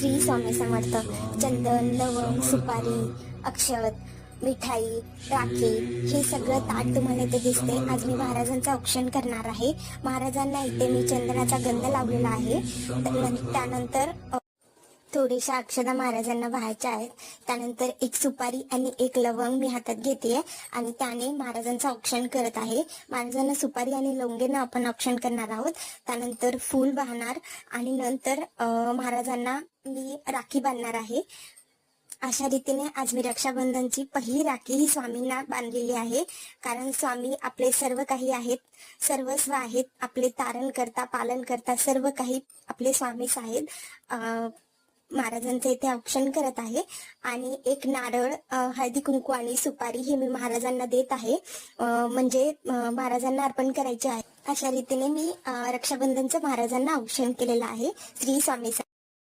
श्री स्वामी समर्थ चंदन लवंग सुपारी अक्षत मिठाई राखी हे सगळं ताट तुम्हाला इथे दिसते. आज मी महाराजांचं औक्षण करणार आहे. महाराजांना इथे मी चंदनाचा गंध लावलेला आहे. त्यानंतर थोडीशा अक्षदा महाराजांना व्हायच्या आहेत. त्यानंतर एक सुपारी आणि एक लवंग मी हातात घेते आणि त्याने महाराजांचं औक्षण करत आहे. महाराजांना सुपारी आणि लवंगेनं आपण औक्षण करणार आहोत. त्यानंतर फूल वाहणार आणि नंतर महाराजांना मी राखी बांधणार आहे. अशा रीतीने आज मी रक्षाबंधनची पहिली राखी ही स्वामींना बांधलेली आहे. कारण स्वामी आपले सर्व काही आहेत. सर्वस्व आहेत. आपले तारण करता पालन करता सर्व काही आपले स्वामीच आहेत. अं, महाराजांचं इथे औक्षण करत आहे. आणि एक नारळ हळदी कुंकू आणि सुपारी हे मी महाराजांना देत आहे. म्हणजे महाराजांना अर्पण करायचे आहे. अशा रीतीने मी रक्षाबंधनचं महाराजांना औक्षण केलेलं आहे. श्री स्वामी